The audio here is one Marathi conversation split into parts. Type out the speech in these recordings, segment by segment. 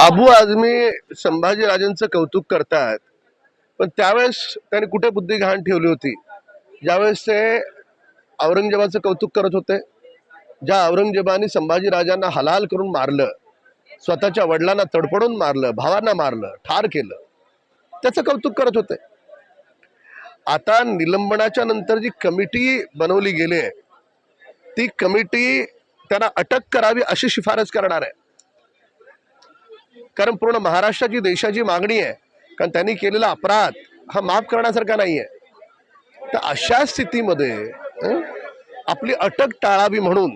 अबू आझमी संभाजीराजांचं कौतुक करतात. पण त्यावेळेस त्यांनी कुठे बुद्धी घाण ठेवली होती? ज्यावेळेस ते औरंगजेबाचं कौतुक करत होते ज्या औरंगजेबाने संभाजीराजांना हलाल करून मारलं स्वतःच्या वडिलांना तडपडून मारलं भावांना मारलं ठार केलं त्याचं कौतुक करत होते. आता निलंबनाच्या नंतर जी कमिटी बनवली गेली आहे ती कमिटी त्यांना अटक करावी अशी शिफारस करणार आहे. कारण पूर्ण महाराष्ट्राची देशाची मागणी आहे. कारण त्यांनी केलेला अपराध हा माफ करण्यासारखा नाही आहे तर अशा स्थितीमध्ये आपली अटक टाळावी म्हणून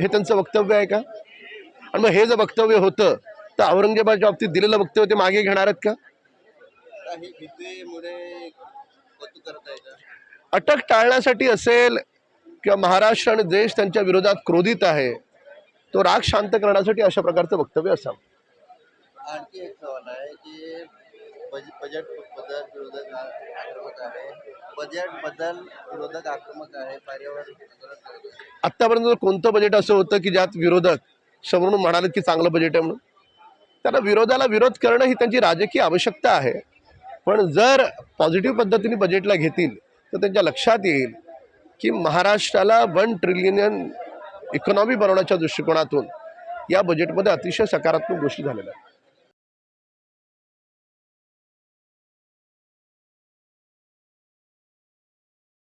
हे त्यांचं वक्तव्य आहे का? आणि मग हे जर वक्तव्य होतं तर औरंगजेबाच्या बाबतीत दिलेलं वक्तव्य ते मागे घेणार आहेत का का? अटक टाळण्यासाठी असेल किंवा महाराष्ट्र आणि देश त्यांच्या विरोधात क्रोधित आहे तो राग शांत करण्यासाठी अशा प्रकारचं वक्तव्य असावं. आणखी एक सवाल आहे की बज- बजेट बदल विरोधक आक्रमक आहे. बजेट बदल विरोधक आक्रमक आहे पर्यावरण आत्तापर्यंत कोणतं बजेट असं होतं की ज्यात विरोधक समोरून म्हणाले की चांगलं बजेट आहे म्हणून? त्यांना विरोधाला विरोध करणं ही त्यांची राजकीय आवश्यकता आहे. पण जर पॉझिटिव्ह पद्धतीने बजेटला घेतील तर त्यांच्या लक्षात येईल की महाराष्ट्राला वन ट्रिलियन इकॉनॉमी बनवण्याच्या दृष्टिकोनातून या बजेटमध्ये अतिशय सकारात्मक गोष्टी झालेल्या आहेत.